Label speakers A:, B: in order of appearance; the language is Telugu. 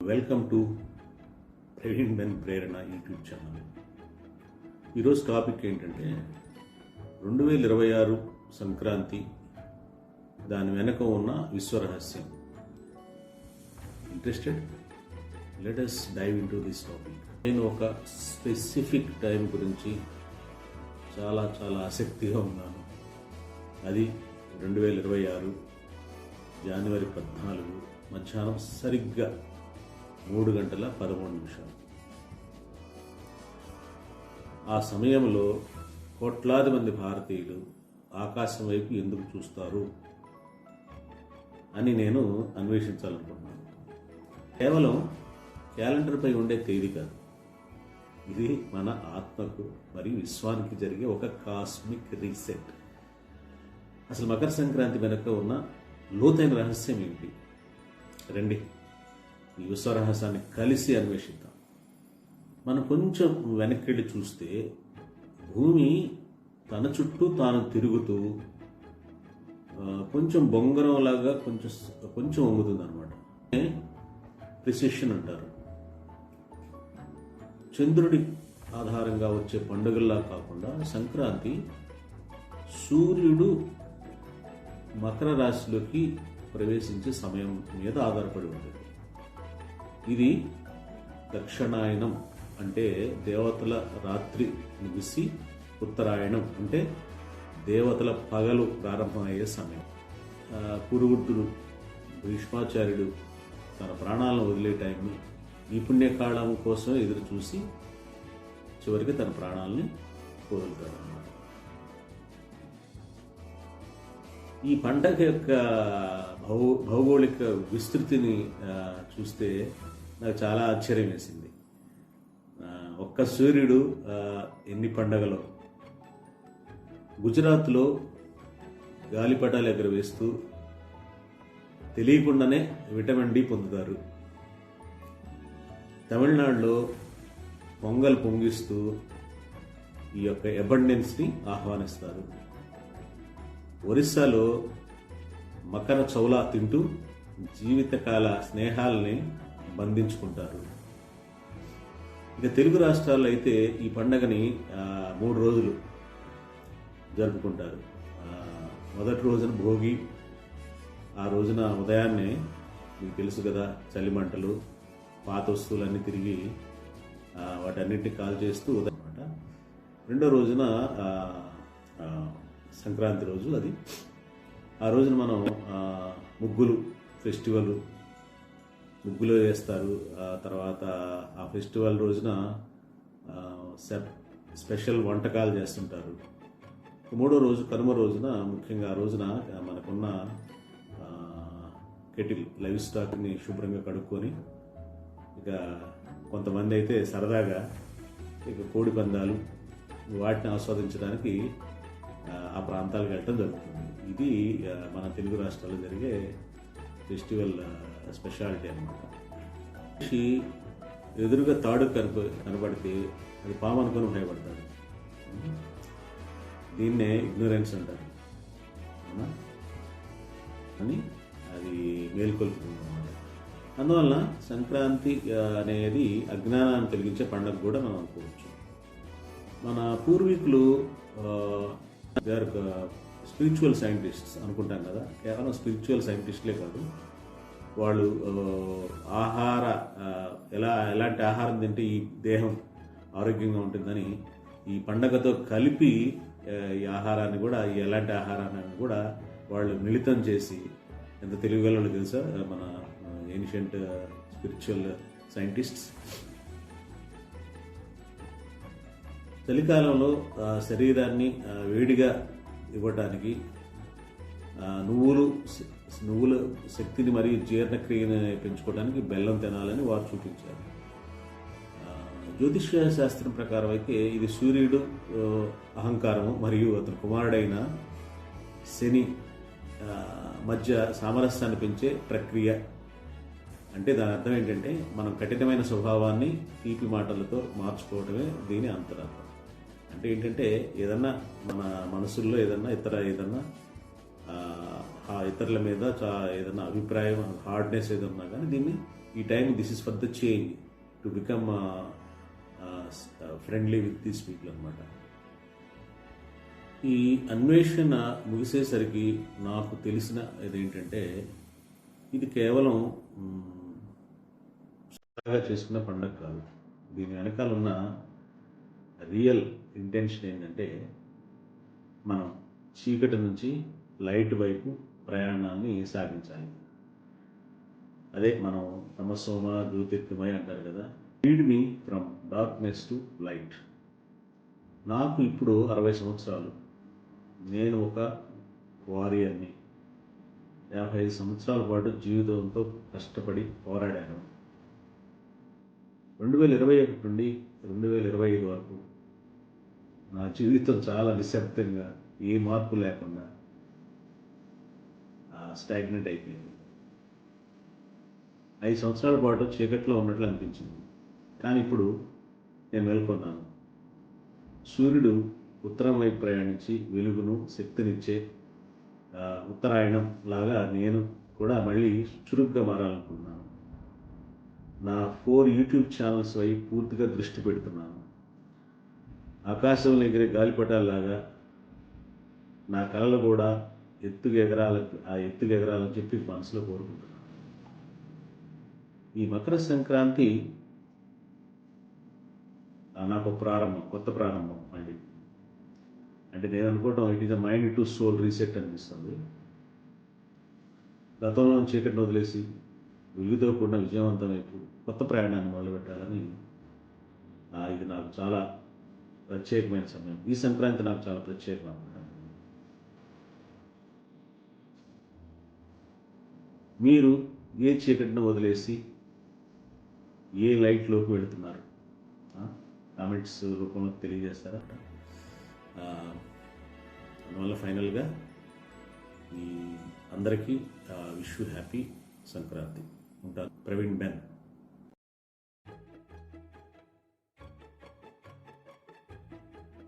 A: Welcome to Praveen Ben Prerana YouTube channel ఈరోజు టాపిక్ ఏంటంటే రెండు వేల ఇరవై ఆరు సంక్రాంతి దాని వెనక ఉన్న విశ్వరహస్యం interested let dive into this topic నేను ఒక స్పెసిఫిక్ టైం గురించి చాలా చాలా ఆసక్తిగా ఉన్నాను. అది రెండు వేల ఇరవై ఆరు జనవరి పద్నాలుగు మధ్యాహ్నం సరిగ్గా మూడు గంటల పదమూడు నిమిషాలు. ఆ సమయంలో కోట్లాది మంది భారతీయులు ఆకాశం వైపు ఎందుకు చూస్తారు అని నేను అన్వేషించాలనుకుంటున్నాను. కేవలం క్యాలెండర్పై ఉండే తేదీ కాదు. ఇది మన ఆత్మకు మరియు విశ్వానికి జరిగే ఒక కాస్మిక్ రీసెట్. అసలు మకర సంక్రాంతి వెనుక ఉన్న లోతైన రహస్యం ఏమిటి? రండి. ఈ విశ్వరహస్యాన్ని కలిసి అన్వేషిద్దాం. మనం కొంచెం వెనక్కి వెళ్ళి చూస్తే భూమి తన చుట్టూ తాను తిరుగుతూ కొంచెం బొంగరంలాగా కొంచెం కొంచెం వంగుతుంది అనమాట ప్రిసెషన్ అంటారు. చంద్రుడి ఆధారంగా వచ్చే పండుగల్లా కాకుండా సంక్రాంతి సూర్యుడు మకర రాశిలోకి ప్రవేశించే సమయం మీద ఆధారపడి ఉంటుంది. ఇది దక్షిణాయనం అంటే దేవతల రాత్రి ముగిసి ఉత్తరాయణం అంటే దేవతల పగలు ప్రారంభమయ్యే సమయం. ఆ, భీష్మాచార్యుడు తన ప్రాణాలను వదిలే టైంని ఈ పుణ్యకాలం కోసం ఎదురు చూసి చివరికి తన ప్రాణాలని వదులుతాడు అన్నమాట ఈ పండగ యొక్క భౌ భౌగోళిక విస్తృతిని చూస్తే నాకు చాలా ఆశ్చర్యం వేసింది. ఒక్క సూర్యుడు ఎన్ని పండగలు? గుజరాత్లో గాలిపటాలు ఎగరవేస్తూ తెలియకుండానే విటమిన్ డి పొందుతారు. తమిళనాడులో పొంగల్ పొంగిస్తూ ఈ యొక్క అబండెన్స్ని ఆహ్వానిస్తారు. ఒరిస్సాలో మకర చౌలా తింటూ జీవితకాల స్నేహాలని బంధించుకుంటారు. ఇక తెలుగు రాష్ట్రాల్లో అయితే ఈ పండగని మూడు రోజులు జరుపుకుంటారు. మొదటి రోజున భోగి ఆ రోజున ఉదయాన్నే మీకు తెలుసు కదా చలిమంటలు పాత వస్తువులన్నీ తిరిగి వాటన్నింటినీ వాటన్నిటిని కాల్ చేస్తూ ఉదయం అనమాట రెండో రోజున సంక్రాంతి రోజు అది. ఆ రోజున మనం ముగ్గులు ఫెస్టివల్ ముగ్గులు వేస్తారు. ఆ తర్వాత ఆ ఫెస్టివల్ రోజున సెప్- స్పెషల్ వంటకాలు చేస్తుంటారు. మూడో రోజు కనుమ రోజున ముఖ్యంగా ఆ రోజున మనకున్న కెటిల్ లైవ్ స్టాక్ని శుభ్రంగా కడుక్కొని ఇక కొంతమంది అయితే సరదాగా ఇక కోడి పందాలు వాటిని ఆస్వాదించడానికి ఆ, ప్రాంతాలకు వెళ్ళటం జరుగుతుంది. ఇది మన తెలుగు రాష్ట్రాల్లో జరిగే ఫెస్టివల్ స్పెషాలిటీ అనమాట మనిషి ఎదురుగా తాడు కనప కనబడితే అది పాము అనుకుని భయపడతాడు దీన్నే ఇగ్నోరెన్స్ అంటారు. అని అది మేల్కొల్పుతుంది అన్నమాట. అందువలన సంక్రాంతి అనేది అజ్ఞానాన్ని తొలగించే పండుగ కూడా మనం అనుకోవచ్చు. మన పూర్వీకులు దే ఆర్ స్పిరిచువల్ సైంటిస్ట్స్ అనుకుంటాం కదా. కేవలం స్పిరిచువల్ సైంటిస్ట్లే కాదు. వాళ్ళు uh, ఆహార uh, ఎలా ఎలాంటి ఆహారం తింటే ఈ దేహం ఆరోగ్యంగా ఉంటుందని ఈ పండగతో కలిపి uh, ఈ ఆహారాన్ని కూడా ఎలాంటి ఆహారాన్ని కూడా వాళ్ళు మిళితం చేసి ఎంత తెలివిగలలో తెలుసా? మన ఏన్షియంట్ స్పిరిచువల్ సైంటిస్ట్స్ చలికాలంలో శరీరాన్ని వేడిగా ఇవ్వటానికి నువ్వులు నువ్వుల శక్తిని మరియు జీర్ణక్రియని పెంచుకోవడానికి బెల్లం తినాలని వారు చూపించారు. జ్యోతిష్య శాస్త్రం ప్రకారం అయితే ఇది సూర్యుడు అహంకారము మరియు అతని కుమారుడైన శని మధ్య సామరస్యాన్ని పెంచే ప్రక్రియ. అంటే దాని అర్థం ఏంటంటే మనం కఠినమైన స్వభావాన్ని తీపి మాటలతో మార్చుకోవడమే దీని అంతరార్థం. అంటే ఏంటంటే ఏదన్నా మన మనసుల్లో ఏదన్నా ఇతర ఏదన్నా ఆ, ఇతరుల మీద చా ఏదన్నా అభిప్రాయం హార్డ్నెస్ ఏదన్నా కానీ దీన్ని ఈ time this is for the change to become friendly with these people అనమాట ఈ అన్వేషణ ముగిసేసరికి నాకు తెలిసిన ఇదేంటంటే ఇది కేవలం సరదాగా చేసుకున్న పండగ కాదు. దీని వెనకాల ఉన్న రియల్ ఇంటెన్షన్ ఏంటంటే మనం చీకటి నుంచి లైట్ వైపు ప్రయాణాన్ని సాగించాలి. అదే మనం తమసోమ జ్యోతిర్గమయ అంటారు కదా lead me from darkness to light. నాకు ఇప్పుడు అరవై సంవత్సరాలు. నేను ఒక వారియర్ని. యాభై ఐదు సంవత్సరాల పాటు జీవితంతో కష్టపడి పోరాడాను. రెండు వేల ఇరవై ఒకటి నుండి రెండు వేల ఇరవై ఐదు వరకు నా జీవితం చాలా నిశ్శబ్దంగా ఏ మార్పు లేకుండా స్టాగ్నెంట్ అయిపోయింది. ఐదు సంవత్సరాల పాటు చీకట్లో ఉన్నట్లు అనిపించింది. కానీ ఇప్పుడు నేను మేల్కొన్నాను. సూర్యుడు ఉత్తరం వైపు ప్రయాణించి వెలుగును శక్తినిచ్చే ఉత్తరాయణం లాగా నేను కూడా మళ్ళీ చురుగ్గా మారాలనుకున్నాను నా ఫోర్ యూట్యూబ్ ఛానల్స్ వైపు పూర్తిగా దృష్టి పెడుతున్నాను. ఆకాశంలో ఎగిరే గాలిపటాల్లాగా నా కళలు కూడా ఎత్తుకు ఎగరాలని ఆ ఎత్తుకు ఎగరాలని చెప్పి మనసులో కోరుకుంటున్నాను. ఈ మకర సంక్రాంతి నాకు ప్రారంభం కొత్త ప్రారంభం మళ్ళీ. అంటే నేను అనుకోవటం it is a mind to soul reset అనిపిస్తుంది. గతంలో చీకటిని వదిలేసి వెలుగుతో కూడిన విజయవంతం కొత్త ప్రయాణాన్ని మొదలుపెట్టాలని ఇది నాకు చాలా ప్రత్యేకమైన సమయం. ఈ సంక్రాంతి నాకు చాలా ప్రత్యేకమైన మీరు ఏ చీకటిని వదిలేసి ఏ లైట్లోకి వెళుతున్నారు? కామెంట్స్ రూపంలో తెలియజేస్తారా? అందువల్ల ఫైనల్గా ఈ అందరికీ విష్ హ్యాపీ సంక్రాంతి. ఉంటాను ప్రవీణ్ బెన్